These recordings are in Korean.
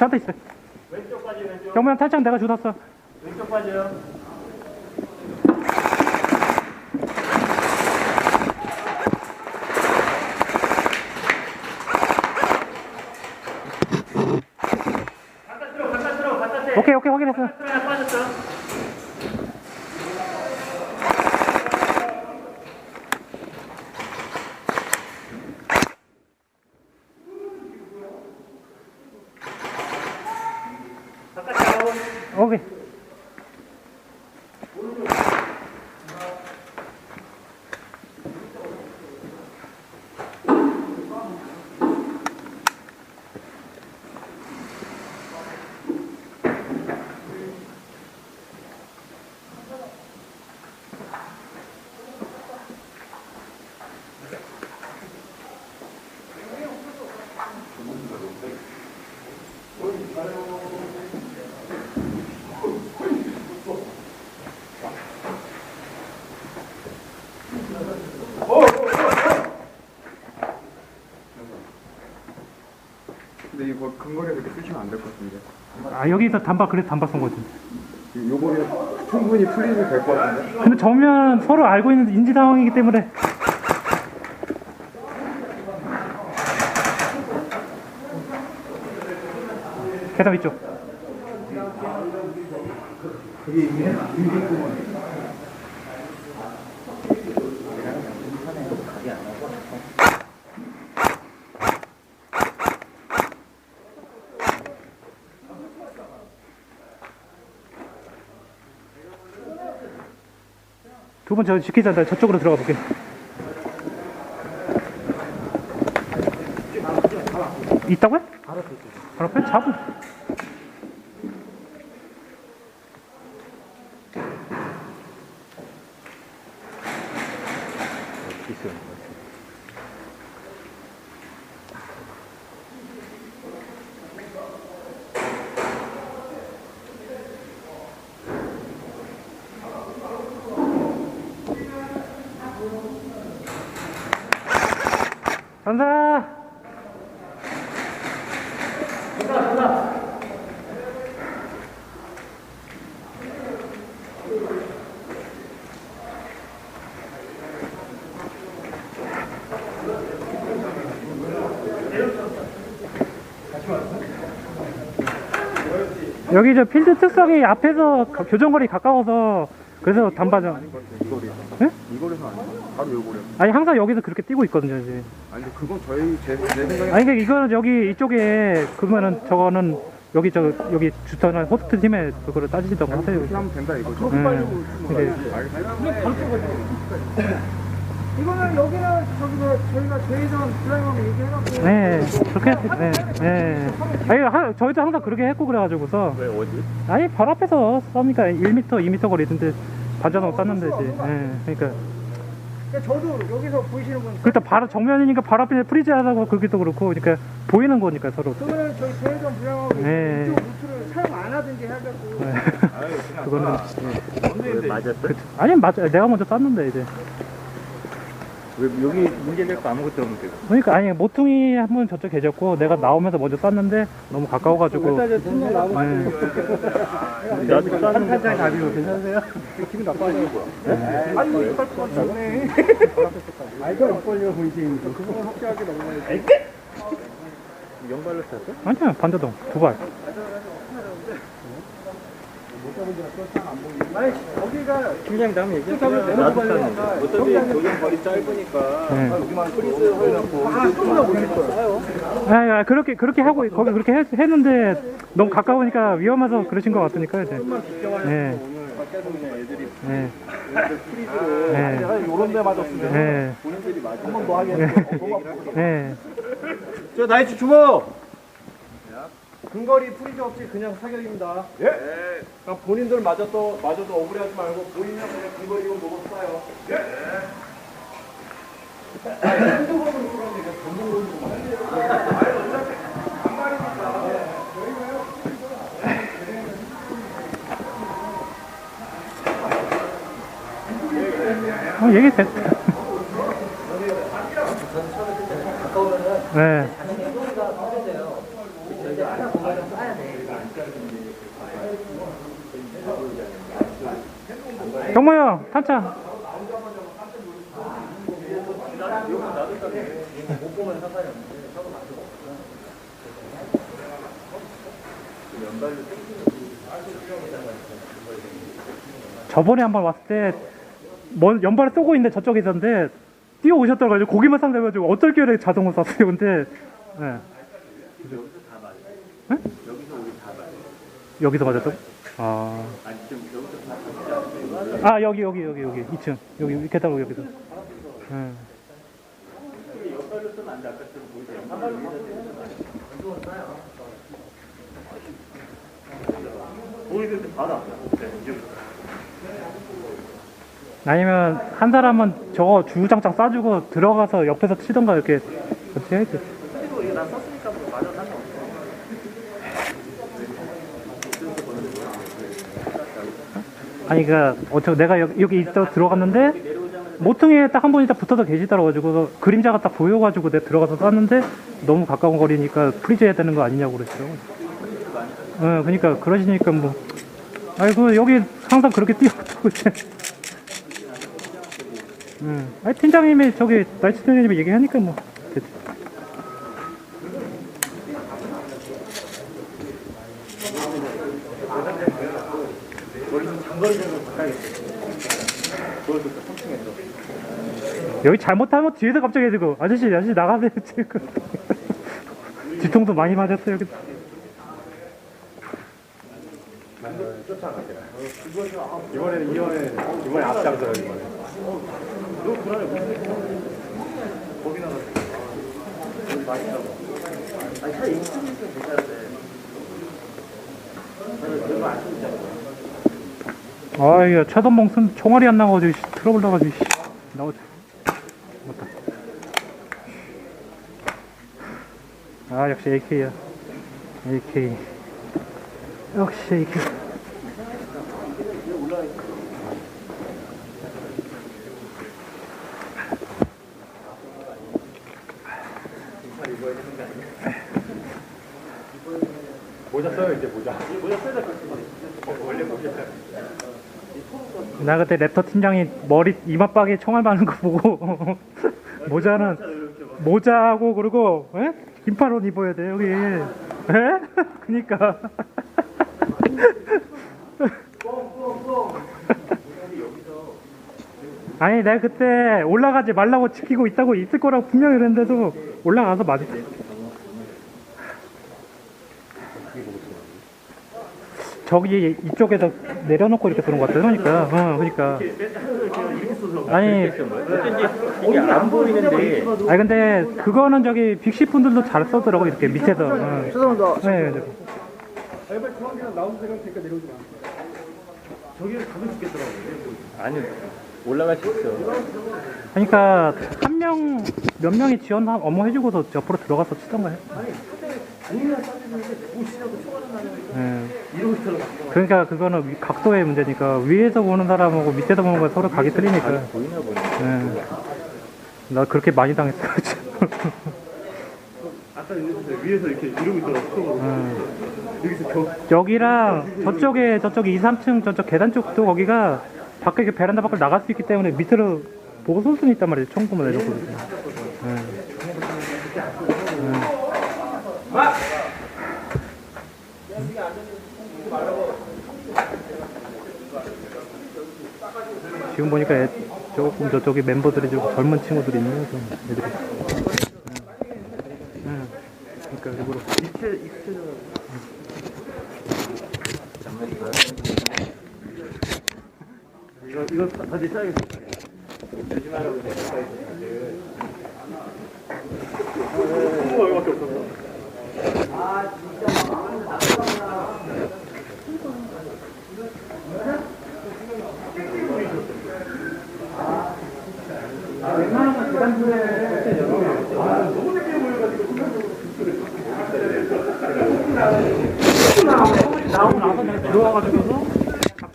저한테 있어. 왼쪽 빠지 왼쪽 경무형 탈장 내가 주웠어. 왼쪽 빠져요 바깥으로 바깥으로 바깥에 오케이 오케이 확인했어. 바깥으로 하나 빠졌어 바깥에 나오고 오케이. 근거리에 그렇게 쓰시면 안 될 것 같은데. 아 여기서 단박 그래서 단박 쏜 거지. 요거는 충분히 풀리면 될 것 같은데. 근데 정면 서로 알고 있는 인지 상황이기 때문에 계단 위쪽. 두 분 저 지키자. 나 저쪽으로 들어가 볼게. 있다고요? 바로 앞에 바로 앞에? 잡은. 간다. 여기 저 필드 특성이 앞에서 가- 교정거리 가까워서 그래서 단바장 이거리에서. 네? 이거리에서 아니고 바로 요거리에서. 아니 항상 여기서 그렇게 뛰고 있거든요 이제 아니 근데 그건 저희 제, 제 생각에 아니 그러니까 이거는 여기 이쪽에 그러면은 저거는 여기 저 여기 주터나 호스트 팀에 그거를 따지던가 하세요. 그렇게 하면 된다 이거죠. 음, 네. 이 거는 여기는 저기 뭐 저희가 제이전 드라이버하고 얘기해갖고 네, 그렇게 했, 네, 네. 아니 하, 저희도 항상 그렇게 했고 그래가지고서 왜 어디? 아니 바로 앞에서 썸니까 1m, 2m 거리던데 반자동 쐈는데 이제, 네, 그러니까 그러니까 저도 여기서 보이시는 분 그러니까 바로 정면이니까 바로 앞에 프리즈하다고 그기도 그렇고, 그러니까 보이는 거니까 서로. 그거는 저희 제이전 드라이버하고 네. 이쪽 루트를 사용 안 하든지 해갖고 네. 그거는 왜 맞았어? 아니 맞아, 내가 먼저 쐈는데 이제. 왜 여기 문제될 거 아무것도 없는데 그러니까 아니 모퉁이 한번 저쪽 계셨고 내가 나오면서 먼저 쐈는데 너무 가까워가지고 네. 나도 쐈는데 가비로 괜찮으세요? 기분 나빠지는 거야. 아니 이빨 뻔 좋네. 알고 못 벌려 보이지. 그거 확실하게 넘어가야지. 연발로 쐈어? 아니야 반자동 두 발 아니 거기가 팀장 얘기해 나도 쐈는데 어차피 여기 거리 짧으니까 네. 여기만 프리즈 해놓고 아, 아 그렇게 그렇게 하고 거기 그렇게 했, 했는데 너무 가까우니까 위험해서 그러신 것 같으니까 이제 네. 밖에서 그냥 애들이 네. 프리즈로 네. 요런 데 맞았으면 네. 본인들이 맞아 한번 더 하겠네 네. 저 나이츠 주모 근거리 프리즈 없이 그냥 사격입니다. 예? 그럼 본인들 맞아도 맞아도 억울해하지 말고 보이면 그냥 근거리로 놓고 쏴요. 예? 어, 얘기 됐. 네. 형 탄차. 저번에 한 번 왔을 때 먼 연발을 쏘고 있는데 저쪽에 있었는데 뛰어 오셨더라고요. 고기만 상대해가지고 어쩔 겨에 자동으로 쐈어요. 근데 예. 응? 여기서 맞았어? 아. 아 여기 여기 여기 여기 2층 여기 계단 여기서. 예. 아니면 한 사람은 저거 주구장창 쏴주고 들어가서 옆에서 치던가 이렇게 그렇게 해야지. 아니 그니까 어차피 내가 여기, 여기 있어 들어갔는데 모퉁이에 딱 한 분이 딱 붙어서 계시더라고요. 그래서 그림자가 딱 보여가지고 내가 들어가서 쐈는데 너무 가까운 거리니까 프리즈 해야 되는 거 아니냐고 그러시더라고요. 어, 그러니까 그러시니까 뭐 아이고 여기 항상 그렇게 뛰어가고 이제 음. 아니 팀장님이 저기 나이트 팀장님이 얘기하니까 뭐 됐지. 여기 잘못하면 뒤에서 갑자기 해주고 아저씨 아저씨 나가세요 지금. 뒤통수 많이 맞았어요 여기 이번에는 이번에 이번에 앞장서요 이번에. 아 이야 최선봉 쓴 총알이 안 나가지고 씨, 트러블 나가지고 씨. 나오자. 맞다. 아 역시 AK야. AK 역시 AK 모자 써요 이제 모자. 나 그때 랩터 팀장이 머리 이마박에 총알 맞는 거 보고 모자는 모자하고 그리고 에? 긴팔 옷 입어야 돼 여기 에? 그니까 아니 내가 그때 올라가지 말라고 지키고 있다고 있을 거라고 분명히 그랬는데도 올라가서 맞았어 저기 이쪽에서 내려놓고 이렇게 들어온 것 같아 그러니까 어 그러니까 아니 이게 안 보이는데 아니 근데 그거는 저기 빅시 분들도 잘 써더라고 이렇게 밑에서 어. 죄송합니다. 네, 네. 데가 되니까 내려오지 마. 아니 올라갈 수 있어. 그러니까 한 명 몇 명이 지원 업무 해주고서 옆으로 들어가서 치던가 해. 네. 그러니까 그거는 위- 각도의 문제니까 위에서 보는 사람하고 밑에서 보는 건 서로 각이 틀리니까. 보이나 보네. 네. 나 그렇게 많이 당했어. 아까 위에서 이렇게 이러고 있더라고. 음. 여기서 겨. 여기랑 저쪽에 저쪽 2, 3층 저쪽 계단 쪽도 거기가 밖에 그 베란다 밖으로 나갈 수 있기 때문에 밑으로 보고 쏠 수는 있단 말이에요. 총 보면 내렸거든요. 네. 지금 보니까 애, 조금 저쪽에 멤버들이 좀 젊은 친구들이 있네요. 좀 애들이. 응. 응. 그러니까 일부러. 이거 이거 다시 써야겠어. 조심하라고. 여기밖에 없었어.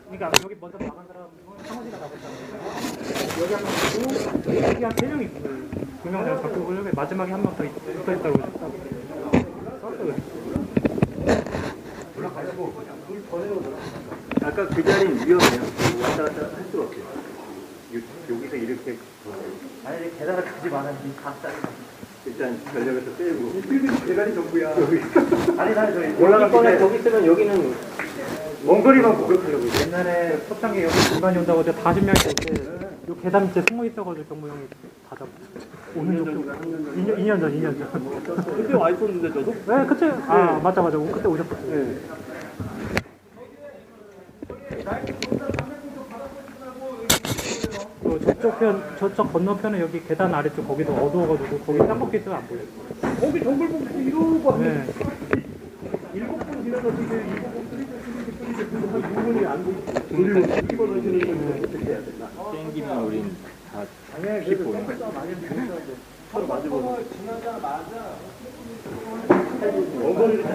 그러니까 여기 먼저 나간 사람 사무실에 나갔잖아 여기 한 명 있고 여기 한 세 명 있어요 두명 내가 잡고 보려면 마지막에 한 명 더 있다고 했다고 썼어 그래 아까 그 자리는 위험해요. 왔다 갔다 할 수가 없어요. 요- 여기서 이렇게 아니 계단을 가지 짜리 일단 전력에서 빼고 대단히 정부야. 아니 나 저기 올라가거나 저기 있으면 여기는 먼 거리만 있어요. 옛날에 초창기 여기 중간이 온다고 이제 40명이 올때요 계단 밑에 숨어 있어가지고 경무 형이 다 잡고 5년 전 2년, 2년 전 2년 전 그때 와 있었는데 저도. 네, 그때 아 맞다 맞아 그때 오셨었어요. 또 저쪽 편 저쪽 건너편에 여기 계단 아래쪽 거기도 어두워가지고 거기 있으면 안 보여요. 거기 정글 보고 이러고 왔는데 네. 일곱 분 지나서 지금 일곱 분 쓰리즈쓰리즈쓰리즈한 6분이 안 보이고 돌리고 뒤집어 던지는 건 어떻게 해야 되나? 땡기면 우린 다 당연히 그래도 똥배싸 많이 했는데 서로 마주보고 원거리를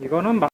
이거는 막